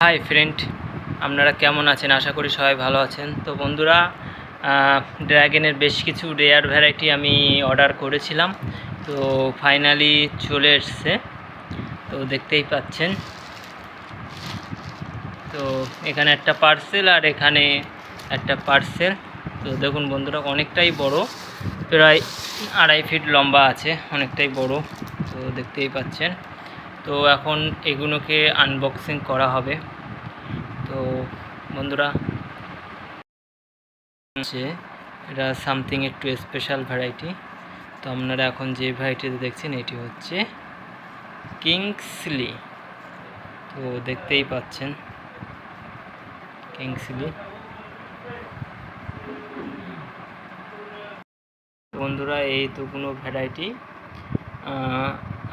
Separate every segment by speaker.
Speaker 1: Hi friend আপনারা কেমন আছেন? আশা করি সবাই ভালো আছেন। তো বন্ধুরা ড্র্যাগনের বেশ কিছু রেয়ার ভ্যারাইটি আমি অর্ডার করেছিলাম। তো ফাইনালি চলে এসছে। তো দেখতেই পাচ্ছেন। তো এখানে একটা পার্সেল আর এখানে একটা পার্সেল তো দেখুন বন্ধুরা, অনেকটাই বড়। প্রায় আড়াই ফিট লম্বা আছে, অনেকটাই বড়। তো দেখতেই পাচ্ছেন। তো এখন এগুলোকে আনবক্সিং করা হবে। তো বন্ধুরা এটা সামথিং একটু স্পেশাল ভ্যারাইটি তো আপনারা এখন যে ভ্যারাইটিতে দেখছেন, এটি হচ্ছে কিংসলি তো দেখতেই পাচ্ছেন কিংসলি বন্ধুরা, এই তো কোনো ভ্যারাইটি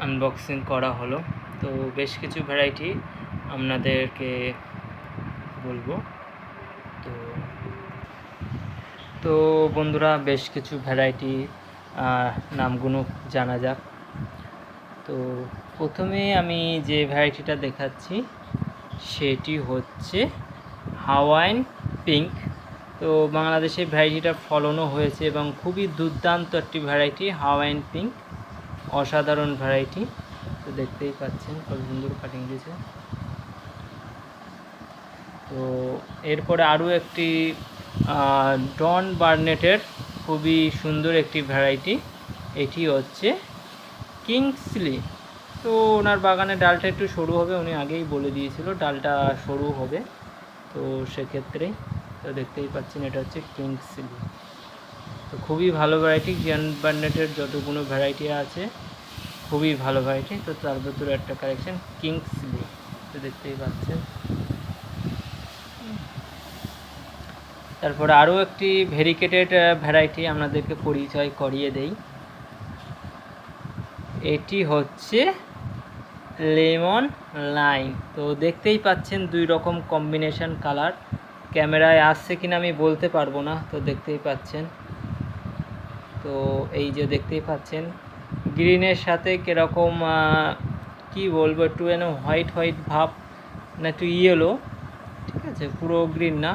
Speaker 1: আনবক্সিং করা হলো। তো বেশ কিছু ভ্যারাইটি আপনাদেরকে বলব। তো তো বন্ধুরা বেশ কিছু ভ্যারাইটি নামগুলো জানা যাক। তো প্রথমে আমি যে ভ্যারাইটিটা দেখাচ্ছি, সেটি হচ্ছে হাওয়াইন পিঙ্ক তো বাংলাদেশে ভ্যারাইটিটা ফলনও হয়েছে এবং খুবই দুর্দান্ত একটি ভ্যারাইটি হাওয়াইন পিঙ্ক অসাধারণ ভ্যারাইটি তো দেখতেই পাচ্ছেন কত সুন্দর কাটিং দিয়েছে। তো এরপরে আরও একটি ডন বার্নেটের খুবই সুন্দর একটি ভ্যারাইটি এটি হচ্ছে কিংসলি তো ওনার বাগানে ডালটা একটু সরু হবে, উনি আগেই বলে দিয়েছিল ডালটা সরু হবে। তো সেক্ষেত্রে তো দেখতেই পাচ্ছেন এটা হচ্ছে কিংসলি তো খুবই ভালো ভ্যারাইটি জ্ঞান বার্নেটের যতগুলো ভ্যারাইটি আছে খুবই ভালো ভ্যারাইটি তো তার ভেতরে একটা কালেকশন কিংসলি তো দেখতেই পাচ্ছেন। তারপরে আরও একটি ভেরিকেটেড ভ্যারাইটি আপনাদেরকে পরিচয় করিয়ে দেই। এটি হচ্ছে লেমন লাইন তো দেখতেই পাচ্ছেন দুই রকম কম্বিনেশন কালার ক্যামেরায় আসছে কিনা আমি বলতে পারব না, তো দেখতেই পাচ্ছেন। তো এই যে দেখতেই পাচ্ছেন গ্রিনের সাথে কীরকম কি বলব একটু যেন হোয়াইট হোয়াইট ভাব না একটু ইয়েলো ঠিক আছে? পুরো গ্রিন না,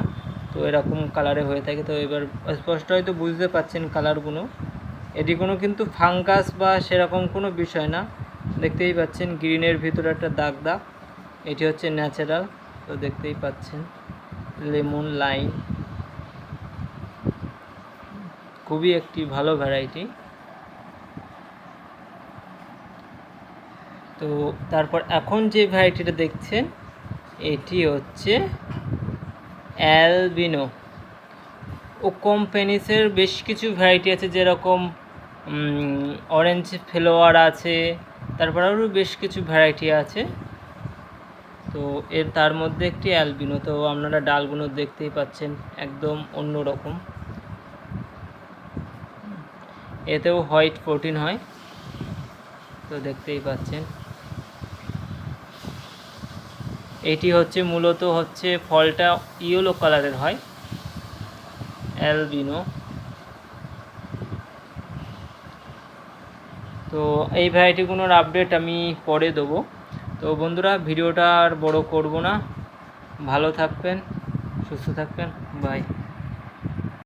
Speaker 1: তো এরকম কালারে হয়ে থাকে। তো এবার স্পষ্ট হয়তো বুঝতে পাচ্ছেন কালারগুলো এটি কোনো কিন্তু ফাঙ্গাস বা সেরকম কোনো বিষয় না। দেখতেই পাচ্ছেন গ্রিনের ভিতরে একটা দাগ দাগ। এটি হচ্ছে ন্যাচারাল তো দেখতেই পাচ্ছেন। লেমন লাইন খুবই একটি ভালো ভ্যারাইটি তো তারপর এখন যে ভ্যারাইটিটা দেখছেন, এটি হচ্ছে অ্যালবিনো ও কোম্পানিসের বেশ কিছু ভ্যারাইটি আছে, যেরকম অরেঞ্জ ফ্লেওয়ার আছে, তারপর আরও বেশ কিছু ভ্যারাইটি আছে। তো এর, তার মধ্যে একটি অ্যালবিনো তো আপনারা ডালগুলো দেখতেই পাচ্ছেন, একদম অন্য রকম এতেও হোয়াইট প্রোটিন হয়, তো দেখতেই পাচ্ছেন। এটি হচ্ছে মূলত হচ্ছে ফলটা ইয়েলো কালারের হয়, অ্যালবিনো। তো এই ভ্যারাইটিগুলোর আপডেট আমি পরে দেবো। তো বন্ধুরা, ভিডিওটা আর বড় করব না। ভালো থাকবেন, সুস্থ থাকবেন বাই